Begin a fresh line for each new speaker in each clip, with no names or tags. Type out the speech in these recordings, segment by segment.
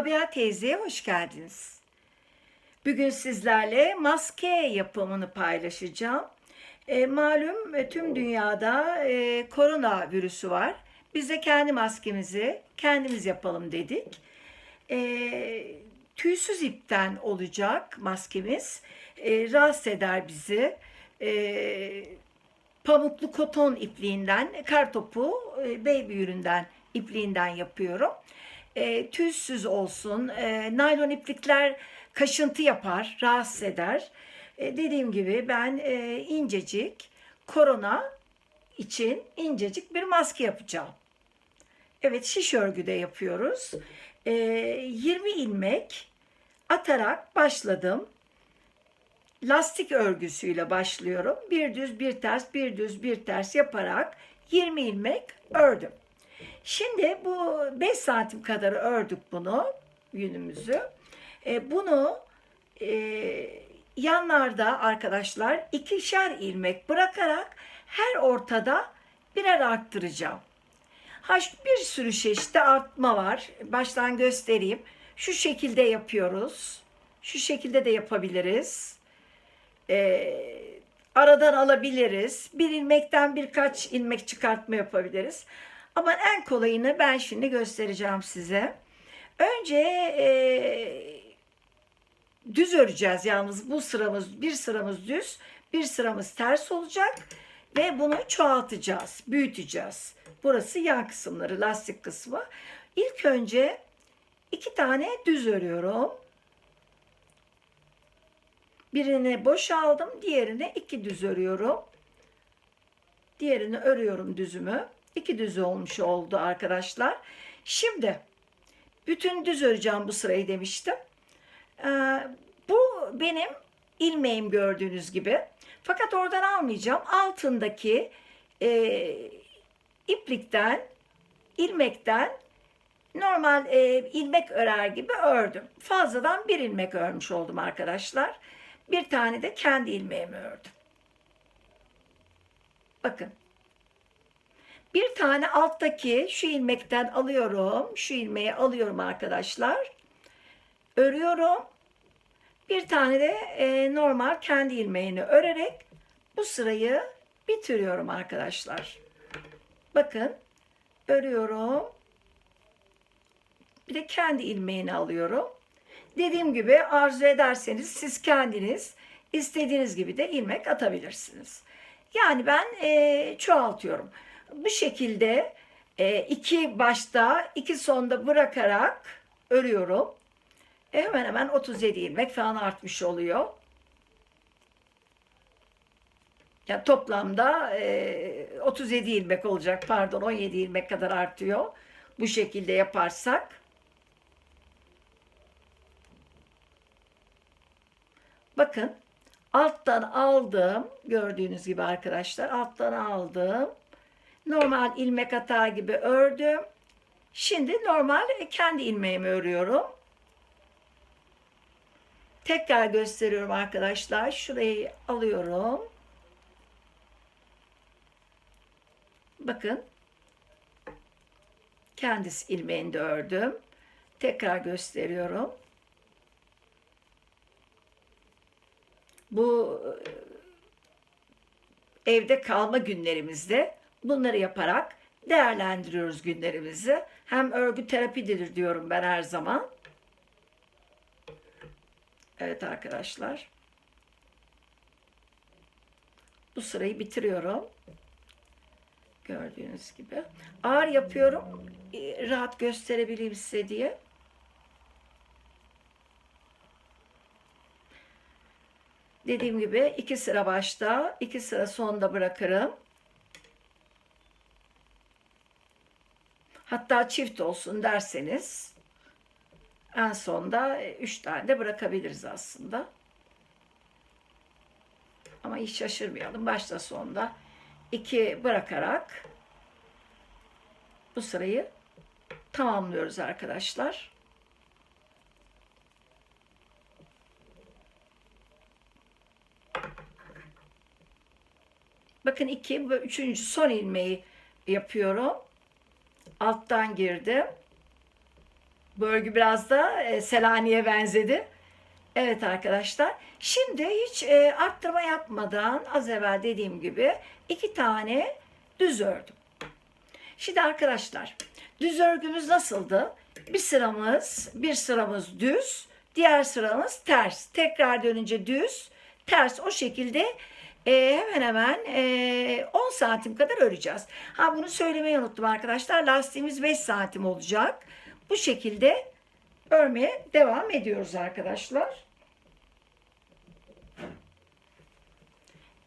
Rabia teyzeye hoş geldiniz. Bugün sizlerle maske yapımını paylaşacağım. E, malum e, tüm dünyada e, korona virüsü var. Biz de kendi maskemizi kendimiz yapalım dedik. E, tüysüz ipten olacak maskemiz. E, rahatsız eder bizi. E, pamuklu koton ipliğinden, kartopu, e, baby üründen ipliğinden yapıyorum. E, tüysüz olsun. E, naylon iplikler kaşıntı yapar, rahatsız eder. E, dediğim gibi ben e, incecik korona için incecik bir maske yapacağım. Evet şiş örgüde yapıyoruz. E, 20 ilmek atarak başladım lastik örgüsüyle başlıyorum. Bir düz bir ters bir düz bir ters yaparak 20 ilmek ördüm. Şimdi bu 5 santim kadar ördük bunu yünümüzü. E, bunu e, yanlarda arkadaşlar ikişer ilmek bırakarak her ortada birer arttıracağım. Ha bir sürü çeşitli artma var. Baştan göstereyim. Şu şekilde yapıyoruz. Şu şekilde de yapabiliriz e, aradan alabiliriz. Bir ilmekten birkaç ilmek çıkartma yapabiliriz. Ama en kolayını ben şimdi göstereceğim size. Önce e, düz öreceğiz yalnız bu sıramız bir sıramız düz bir sıramız ters olacak ve bunu çoğaltacağız büyüteceğiz. Burası yan kısımları lastik kısmı. İlk önce iki tane düz örüyorum. Birini boşaldım, diğerine iki düz örüyorum. Diğerini örüyorum düzümü. İki düz olmuş oldu arkadaşlar. Şimdi bütün düz öreceğim bu sırayı demiştim. Ee, bu benim ilmeğim gördüğünüz gibi. Fakat oradan almayacağım. Altındaki e, iplikten, ilmekten normal e, ilmek örer gibi ördüm. Fazladan bir ilmek örmüş oldum arkadaşlar. Bir tane de kendi ilmeğimi ördüm. Bakın. Bir tane alttaki şu ilmekten alıyorum. Şu ilmeği alıyorum arkadaşlar. Örüyorum. Bir tane de e, normal kendi ilmeğini örerek bu sırayı bitiriyorum arkadaşlar. Bakın örüyorum. Bir de kendi ilmeğini alıyorum. Dediğim gibi arzu ederseniz siz kendiniz istediğiniz gibi de ilmek atabilirsiniz. Yani ben e, çoğaltıyorum. Bu şekilde e, iki başta iki sonda bırakarak örüyorum. E, hemen hemen 37 ilmek falan artmış oluyor. Yani toplamda e, 37 ilmek olacak pardon 17 ilmek kadar artıyor. Bu şekilde yaparsak. Bakın alttan aldım. Gördüğünüz gibi arkadaşlar alttan aldım. Normal ilmek atağı gibi ördüm. Şimdi normal kendi ilmeğimi örüyorum. Tekrar gösteriyorum arkadaşlar. Şurayı alıyorum. Bakın. Kendisi ilmeğini de ördüm. Tekrar gösteriyorum. bu e, evde kalma günlerimizde bunları yaparak değerlendiriyoruz günlerimizi. Hem örgü terapidir diyorum ben her zaman. Evet arkadaşlar. Bu sırayı bitiriyorum. Gördüğünüz gibi. Ağır yapıyorum. Rahat gösterebileyim size diye. Dediğim gibi iki sıra başta, iki sıra sonda bırakırım. Hatta çift olsun derseniz en sonda üç tane de bırakabiliriz aslında. Ama hiç şaşırmayalım. Başta sonda iki bırakarak bu sırayı tamamlıyoruz arkadaşlar. Bakın iki ve üçüncü son ilmeği yapıyorum. Alttan girdim. Bu örgü biraz da e, Selanik'e benzedi. Evet arkadaşlar. Şimdi hiç e, arttırma yapmadan az evvel dediğim gibi iki tane düz ördüm. Şimdi arkadaşlar düz örgümüz nasıldı? Bir sıramız, bir sıramız düz, diğer sıramız ters. Tekrar dönünce düz, ters o şekilde e, hemen hemen e, 10 santim kadar öreceğiz. Ha bunu söylemeyi unuttum arkadaşlar. Lastiğimiz 5 santim olacak. Bu şekilde örmeye devam ediyoruz arkadaşlar.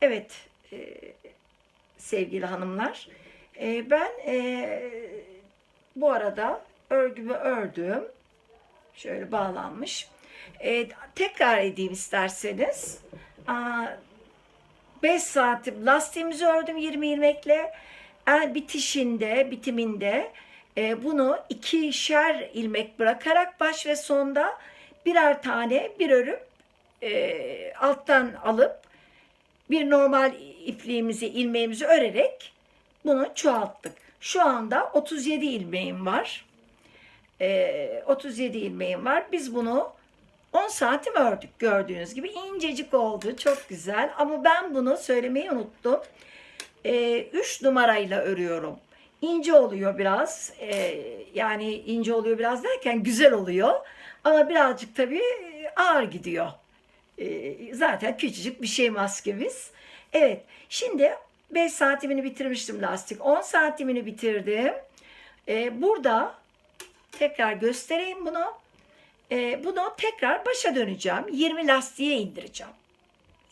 Evet e, sevgili hanımlar. E, ben e, bu arada örgümü ördüm. Şöyle bağlanmış. E, tekrar edeyim isterseniz. Aa, 5 santim lastiğimizi ördüm 20 ilmekle. El bitişinde, bitiminde e, bunu ikişer ilmek bırakarak baş ve sonda birer tane bir örüp e, alttan alıp bir normal ipliğimizi, ilmeğimizi örerek bunu çoğalttık. Şu anda 37 ilmeğim var. E, 37 ilmeğim var. Biz bunu 10 santim ördük gördüğünüz gibi. incecik oldu. Çok güzel. Ama ben bunu söylemeyi unuttum. 3 numarayla örüyorum. İnce oluyor biraz. E, yani ince oluyor biraz derken güzel oluyor. Ama birazcık tabii ağır gidiyor. E, zaten küçücük bir şey maskemiz. Evet. Şimdi 5 santimini bitirmiştim lastik. 10 santimini bitirdim. E, burada tekrar göstereyim bunu. E, bunu tekrar başa döneceğim. 20 lastiğe indireceğim.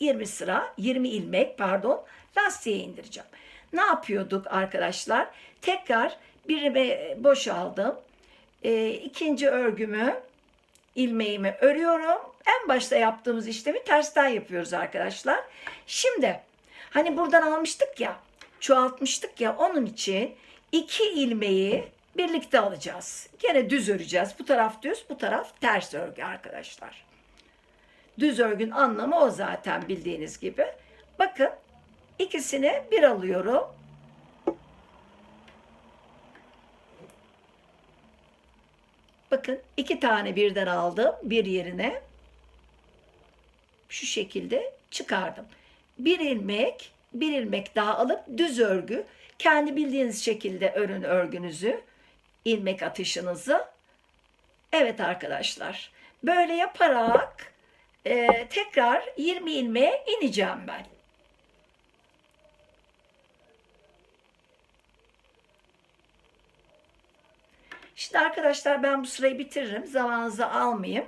20 sıra, 20 ilmek pardon lastiğe indireceğim. Ne yapıyorduk arkadaşlar? Tekrar birimi boşaldım. E, ikinci örgümü, ilmeğimi örüyorum. En başta yaptığımız işlemi tersten yapıyoruz arkadaşlar. Şimdi hani buradan almıştık ya, çoğaltmıştık ya onun için iki ilmeği birlikte alacağız. Gene düz öreceğiz. Bu taraf düz, bu taraf ters örgü arkadaşlar. Düz örgün anlamı o zaten bildiğiniz gibi. Bakın ikisini bir alıyorum. Bakın iki tane birden aldım bir yerine. Şu şekilde çıkardım. Bir ilmek, bir ilmek daha alıp düz örgü kendi bildiğiniz şekilde örün örgünüzü, ilmek atışınızı. Evet arkadaşlar, böyle yaparak e, tekrar 20 ilmeğe ineceğim ben. Şimdi arkadaşlar ben bu sırayı bitiririm. Zamanınızı almayayım.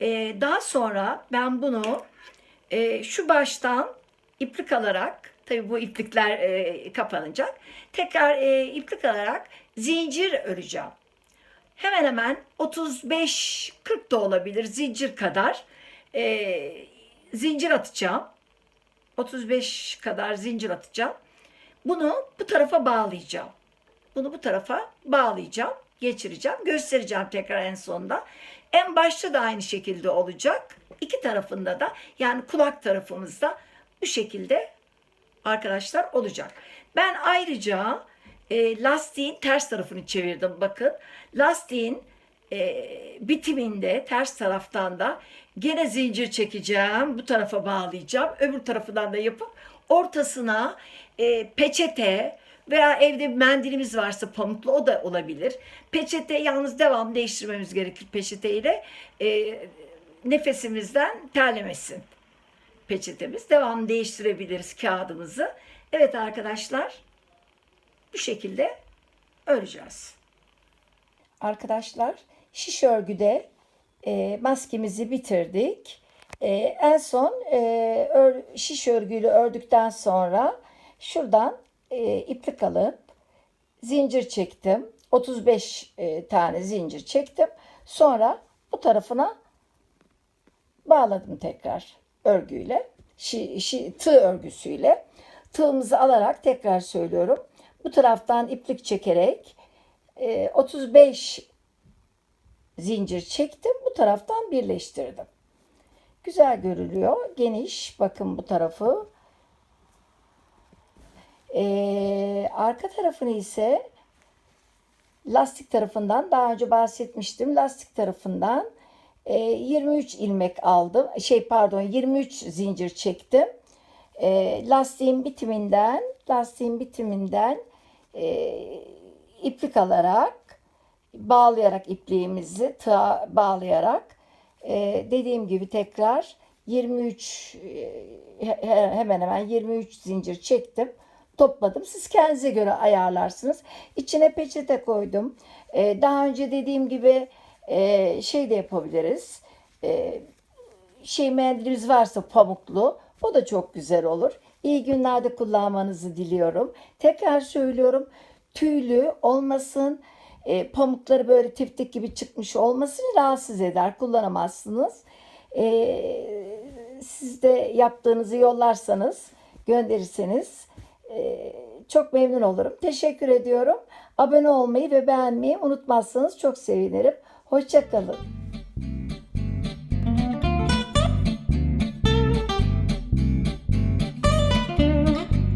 Ee, daha sonra ben bunu e, şu baştan iplik alarak tabi bu iplikler e, kapanacak. Tekrar e, iplik alarak zincir öreceğim. Hemen hemen 35-40 da olabilir zincir kadar e, zincir atacağım. 35 kadar zincir atacağım. Bunu bu tarafa bağlayacağım. Bunu bu tarafa bağlayacağım geçireceğim. Göstereceğim tekrar en sonunda. En başta da aynı şekilde olacak. İki tarafında da yani kulak tarafımızda bu şekilde arkadaşlar olacak. Ben ayrıca e, lastiğin ters tarafını çevirdim bakın. Lastiğin e, bitiminde ters taraftan da gene zincir çekeceğim. Bu tarafa bağlayacağım. Öbür tarafından da yapıp ortasına e, peçete veya evde mendilimiz varsa pamuklu o da olabilir. Peçete yalnız devam değiştirmemiz gerekir peçeteyle. E, nefesimizden terlemesin peçetemiz. Devam değiştirebiliriz kağıdımızı. Evet arkadaşlar bu şekilde öreceğiz. Arkadaşlar şiş örgüde e, maskemizi bitirdik. E, en son e, ör, şiş örgüyle ördükten sonra şuradan e, iplik alıp zincir çektim. 35 e, tane zincir çektim. Sonra bu tarafına bağladım tekrar örgüyle. Şi, şi, tığ örgüsüyle. Tığımızı alarak tekrar söylüyorum. Bu taraftan iplik çekerek e, 35 zincir çektim. Bu taraftan birleştirdim. Güzel görülüyor. Geniş. Bakın bu tarafı. Ee, arka tarafını ise lastik tarafından daha önce bahsetmiştim. Lastik tarafından e, 23 ilmek aldım. Şey pardon 23 zincir çektim. E, lastiğin bitiminden lastiğin bitiminden e, iplik alarak bağlayarak ipliğimizi tığa bağlayarak e, dediğim gibi tekrar 23 e, he- hemen hemen 23 zincir çektim topladım siz kendinize göre ayarlarsınız içine peçete koydum E, daha önce dediğim gibi e, şey de yapabiliriz E, şey mendilimiz varsa pamuklu o da çok güzel olur. İyi günlerde kullanmanızı diliyorum. Tekrar söylüyorum tüylü olmasın e, pamukları böyle tiftik gibi çıkmış olmasın rahatsız eder kullanamazsınız. E, siz de yaptığınızı yollarsanız gönderirseniz e, çok memnun olurum. Teşekkür ediyorum. Abone olmayı ve beğenmeyi unutmazsanız çok sevinirim. Hoşçakalın.